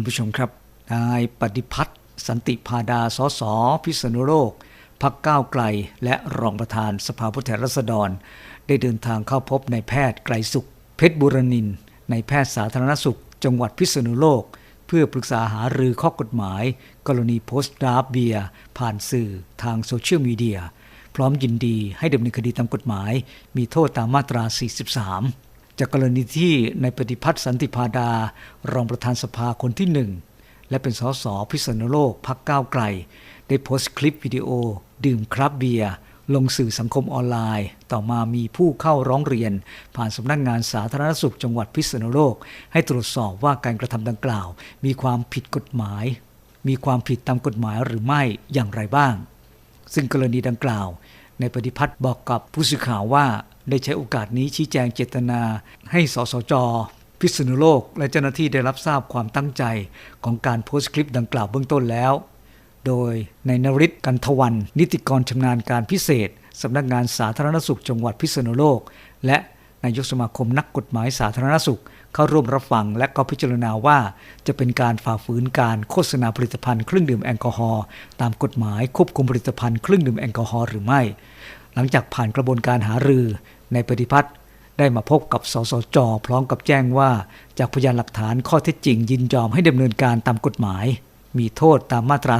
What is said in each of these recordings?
คุณผู้ชมครับนายปฏิพัฒน์สันติพาดาสสพิษณุโลกพักก้าวไกล และรองประธานสภาผู้แทนราษฎร ได้เดินทางเข้าพบนายแพทย์ไกรสุข เพชรบุรนินนายแพทย์สาธารณสุข จังหวัดพิษณุโลก เพื่อปรึกษาหารือข้อกฎหมาย กรณีโพสต์ดราฟเบียร์ผ่านสื่อทางโซเชียลมีเดีย พร้อมยินดีให้ดำเนินคดีตามกฎหมาย มีโทษตามมาตรา 43 จากกรณีที่ในปฏิพัฒน์สันติพาดา รองประธานสภาคนที่หนึ่งและเป็นสสพิษณุโลกพักก้าวไกล ได้โพสต์คลิปวิดีโอ ดื่มครับเบียร์ลงสื่อสังคมออนไลน์ ต่อมามีผู้เข้าร้องเรียน ผ่านสำนักงงานสาธารณสุขจังหวัดพิษณุโลก ให้ตรวจสอบว่าการกระทำดังกล่าว มีความผิดกฎหมาย มีความผิดตามกฎหมายหรือไม่อย่างไรบ้าง ซึ่งกรณีดังกล่าว ในปฏิพัฒน์บอกกับผู้สื่อข่าวว่าได้ใช้โอกาสนี้ชี้แจงเจตนา ให้สสจ พิษณุโลก และเจ้าหน้าที่ได้รับทราบความตั้งใจของการโพสต์คลิปดังกล่าวเบื้องต้นแล้ว โดยในนริศกันทวัน นิติกรชำนาญการพิเศษสำนักงานสาธารณสุขจังหวัดพิษณุโลก และ นายกสมาคมนักกฎหมายสาธารณสุข เข้าร่วมรับฟังและก็พิจารณาว่า จะเป็นการฝ่าฝืนการโฆษณาผลิตภัณฑ์เครื่องดื่มแอลกอฮอล์ตามกฎหมายควบคุมผลิตภัณฑ์เครื่องดื่มแอลกอฮอล์หรือไม่ หลังจากผ่านกระบวนการหารือในปฏิพัฒน์ได้มาพบกับสสจ พร้อมกับแจ้งว่า จากพยานหลักฐานข้อเท็จจริงยินยอมให้ดำเนินการตามกฎหมาย มีโทษตามมาตรา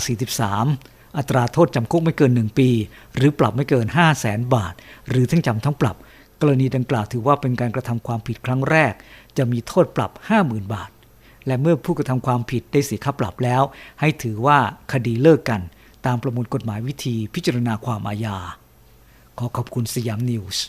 43 อัตราโทษจำคุกไม่เกิน 1 ปี หรือปรับไม่เกิน 5 0 0แสนบาท หรือทั้งจำทั้งปรับ กรณีดังกล่าวถือว่าเป็นการกระทำความผิดครั้งแรก จะมีโทษปรับ 50,000 บาท และเมื่อผู้กระทำความผิดได้เสียค่าปรับแล้ว ให้ถือว่าคดีเลิกกัน ตามประมวลกฎหมายวิธีพิจารณาความอาญา ขอขอบคุณสยามนิวส์